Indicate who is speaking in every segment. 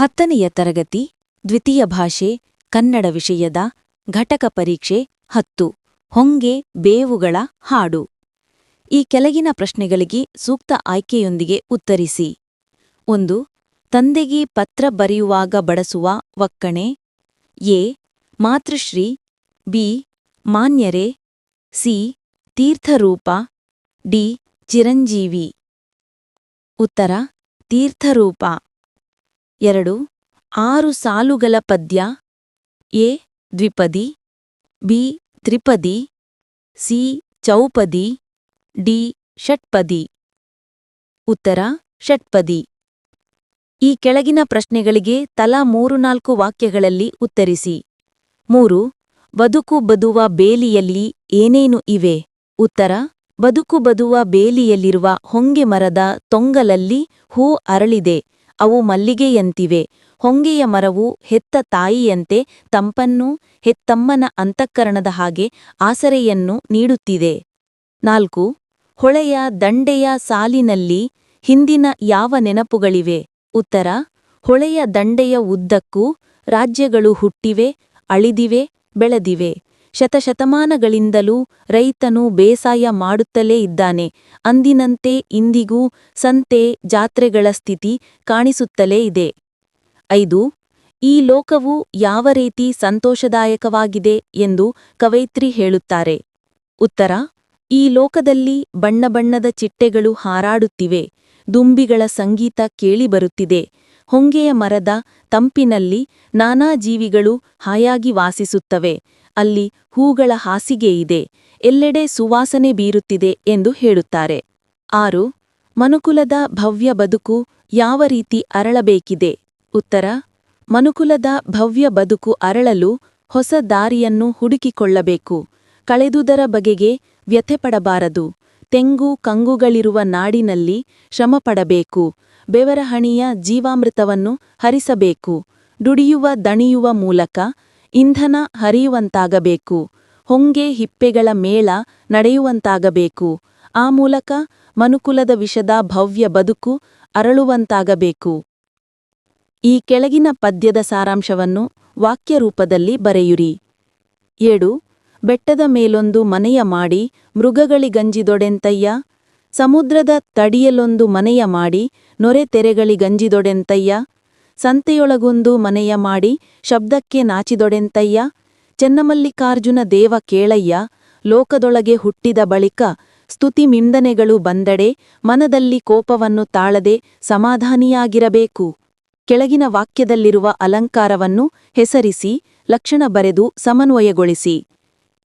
Speaker 1: ಹತ್ತನೆಯ ತರಗತಿ, ದ್ವಿತೀಯ ಭಾಷೆ, ಕನ್ನಡ ವಿಷಯದ ಘಟಕ ಪರೀಕ್ಷೆ ಹತ್ತು, ಹೊಂಗೆ, ಬೇವುಗಳ ಹಾಡು. ಈ ಕೆಳಗಿನ ಪ್ರಶ್ನೆಗಳಿಗೆ ಸೂಕ್ತ ಆಯ್ಕೆಯೊಂದಿಗೆ ಉತ್ತರಿಸಿ. ಒಂದು, ತಂದೆಗೆ ಪತ್ರ ಬರೆಯುವಾಗ ಬಳಸುವ ಒಕ್ಕಣೆ. ಎ, ಮಾತೃಶ್ರೀ. ಬಿ, ಮಾನ್ಯರೆ. ಸಿ, ತೀರ್ಥರೂಪ. ಡಿ, ಚಿರಂಜೀವಿ. ಉತ್ತರ, ತೀರ್ಥರೂಪ. ಎರಡು, ಆರು ಸಾಲುಗಳ ಪದ್ಯ. ಎ, ದ್ವಿಪದಿ. ಬಿ, ತ್ರಿಪದಿ. ಸಿ, ಚೌಪದಿ. ಡಿ, ಷಟ್ಪದಿ. ಉತ್ತರ, ಷಟ್ಪದಿ. ಈ ಕೆಳಗಿನ ಪ್ರಶ್ನೆಗಳಿಗೆ ತಲಾ ಮೂರು ನಾಲ್ಕು ವಾಕ್ಯಗಳಲ್ಲಿ ಉತ್ತರಿಸಿ. ಮೂರು, ಬದುಕು ಬದುವ ಬೇಲಿಯಲ್ಲಿ ಏನೇನು ಇವೆ? ಉತ್ತರ, ಬದುಕು ಬದುವ ಬೇಲಿಯಲ್ಲಿರುವ ಹೊಂಗೆ ಮರದ ತೊಂಗಲಲ್ಲಿ ಹೂ ಅರಳಿದೆ. ಅವು ಮಲ್ಲಿಗೆಯಂತಿವೆ. ಹೊಂಗೆಯ ಮರವು ಹೆತ್ತ ತಾಯಿಯಂತೆ ತಂಪನ್ನೂ ಹೆತ್ತಮ್ಮನ ಅಂತಃಕರಣದ ಹಾಗೆ ಆಸರೆಯನ್ನು ನೀಡುತ್ತಿದೆ. ನಾಲ್ಕು, ಹೊಳೆಯ ದಂಡೆಯ ಸಾಲಿನಲ್ಲಿ ಹಿಂದಿನ ಯಾವ ನೆನಪುಗಳಿವೆ? ಉತ್ತರ, ಹೊಳೆಯ ದಂಡೆಯ ಉದ್ದಕ್ಕೂ ರಾಜ್ಯಗಳು ಹುಟ್ಟಿವೆ, ಅಳಿದಿವೆ, ಬೆಳೆದಿವೆ. ಶತಶತಮಾನಗಳಿಂದಲೂ ರೈತನು ಬೇಸಾಯ ಮಾಡುತ್ತಲೇ ಇದ್ದಾನೆ. ಅಂದಿನಂತೆ ಇಂದಿಗೂ ಸಂತೆ, ಜಾತ್ರೆಗಳ ಸ್ಥಿತಿ ಕಾಣಿಸುತ್ತಲೇ ಇದೆ. ಐದು, ಈ ಲೋಕವು ಯಾವ ರೀತಿ ಸಂತೋಷದಾಯಕವಾಗಿದೆ ಎಂದು ಕವೈತ್ರಿ ಹೇಳುತ್ತಾರೆ. ಉತ್ತರ, ಈ ಲೋಕದಲ್ಲಿ ಬಣ್ಣ ಬಣ್ಣದ ಚಿಟ್ಟೆಗಳು ಹಾರಾಡುತ್ತಿವೆ. ದುಂಬಿಗಳ ಸಂಗೀತ ಕೇಳಿಬರುತ್ತಿದೆ. ಹೊಂಗೆಯ ಮರದ ತಂಪಿನಲ್ಲಿ ನಾನಾ ಜೀವಿಗಳು ಹಾಯಾಗಿ ವಾಸಿಸುತ್ತವೆ. ಅಲ್ಲಿ ಹೂಗಳ ಹಾಸಿಗೆಯಿದೆ ಎಲ್ಲೆಡೆ ಸುವಾಸನೆ ಬೀರುತ್ತಿದೆ ಎಂದು ಹೇಳುತ್ತಾರೆ. ಆರು, ಮನುಕುಲದ ಭವ್ಯ ಬದುಕು ಯಾವ ರೀತಿ ಅರಳಬೇಕಿದೆ? ಉತ್ತರ, ಮನುಕುಲದ ಭವ್ಯ ಬದುಕು ಅರಳಲು ಹೊಸ ದಾರಿಯನ್ನು ಹುಡುಕಿಕೊಳ್ಳಬೇಕು, ಕಳೆದುದರ ಬಗೆಗೆ ವ್ಯಥೆಪಡಬಾರದು, ತೆಂಗು ಕಂಗುಗಳಿರುವ ನಾಡಿನಲ್ಲಿ ಶ್ರಮಪಡಬೇಕು, ಬೆವರಹಣಿಯ ಜೀವಾಮೃತವನ್ನು ಹರಿಸಬೇಕು, ದುಡಿಯುವ ದಣಿಯುವ ಮೂಲಕ ಇಂಧನ ಹರಿಯುವಂತಾಗಬೇಕು. ಹೊಂಗೆ ಹಿಪ್ಪೆಗಳ ಮೇಳ ನಡೆಯುವಂತಾಗಬೇಕು. ಆ ಮೂಲಕ ಮನುಕುಲದ ವಿಷದ ಭವ್ಯ ಬದುಕು ಅರಳುವಂತಾಗಬೇಕು. ಈ ಕೆಳಗಿನ ಪದ್ಯದ ಸಾರಾಂಶವನ್ನು ವಾಕ್ಯರೂಪದಲ್ಲಿ ಬರೆಯುರಿ. ಏಳು, ಬೆಟ್ಟದ ಮೇಲೊಂದು ಮನೆಯ ಮಾಡಿ ಮೃಗಗಳಿಗಂಜಿದೊಡೆಂತಯ್ಯ. ಸಮುದ್ರದ ತಡಿಯಲೊಂದು ಮನೆಯ ಮಾಡಿ ನೊರೆ ತೆರೆಗಳಿಗಂಜಿದೊಡೆಂತಯ್ಯ. ಸಂತೆಯೊಳಗೊಂದು ಮನೆಯ ಮಾಡಿ ಶಬ್ದಕ್ಕೆ ನಾಚಿದೊಡೆಂತಯ್ಯ, ಚೆನ್ನಮಲ್ಲಿಕಾರ್ಜುನ ದೇವ ಕೇಳಯ್ಯ, ಲೋಕದೊಳಗೆ ಹುಟ್ಟಿದ ಬಳಿಕ ಸ್ತುತಿ ಮಿಂದನೆಗಳು ಬಂದಡೆ ಮನದಲ್ಲಿ ಕೋಪವನ್ನು ತಾಳದೆ ಸಮಾಧಾನಿಯಾಗಿರಬೇಕು. ಕೆಳಗಿನ ವಾಕ್ಯದಲ್ಲಿರುವ ಅಲಂಕಾರವನ್ನು ಹೆಸರಿಸಿ, ಲಕ್ಷಣ ಬರೆದು ಸಮನ್ವಯಗೊಳಿಸಿ.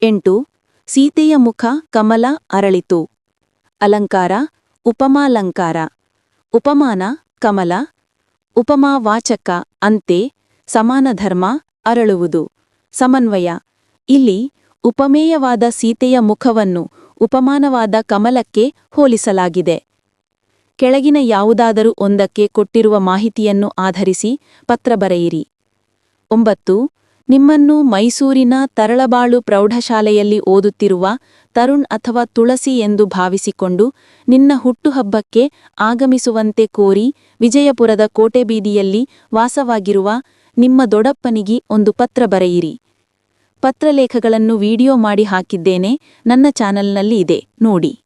Speaker 1: ಎಂಟು, ಸೀತೆಯ ಮುಖ ಕಮಲ ಅರಳಿತು. ಅಲಂಕಾರ, ಉಪಮಾಲಂಕಾರ. ಉಪಮಾನ, ಕಮಲ ಉಪಮಾವಾಚಕ ಅಂತೆ, ಸಮಾನ ಧರ್ಮ, ಅರಳುವುದು. ಸಮನ್ವಯ. ಇಲ್ಲಿ, ಉಪಮೇಯವಾದ ಸೀತೆಯ ಮುಖವನ್ನು ಉಪಮಾನವಾದ ಕಮಲಕ್ಕೆ ಹೋಲಿಸಲಾಗಿದೆ. ಕೆಳಗಿನ ಯಾವುದಾದರೂ ಒಂದಕ್ಕೆ ಕೊಟ್ಟಿರುವ ಮಾಹಿತಿಯನ್ನು ಆಧರಿಸಿ ಪತ್ರ ಬರೆಯಿರಿ. ಒಂಬತ್ತು ನಿಮ್ಮನ್ನು ಮೈಸೂರಿನ ತರಳಬಾಳು ಪ್ರೌಢಶಾಲೆಯಲ್ಲಿ ಓದುತ್ತಿರುವ ತರುಣ್ ಅಥವಾ ತುಳಸಿ ಎಂದು ಭಾವಿಸಿಕೊಂಡು ನಿನ್ನ ಹುಟ್ಟುಹಬ್ಬಕ್ಕೆ ಆಗಮಿಸುವಂತೆ ಕೋರಿ ವಿಜಯಪುರದ ಕೋಟೆಬೀದಿಯಲ್ಲಿ ವಾಸವಾಗಿರುವ ನಿಮ್ಮ ದೊಡಪ್ಪನಿಗೆ ಒಂದು ಪತ್ರ ಬರೆಯಿರಿ. ಪತ್ರಲೇಖಗಳನ್ನು ವಿಡಿಯೋ ಮಾಡಿ ಹಾಕಿದ್ದೇನೆ. ನನ್ನ ಚಾನಲ್ನಲ್ಲಿ ಇದೆ. ನೋಡಿ.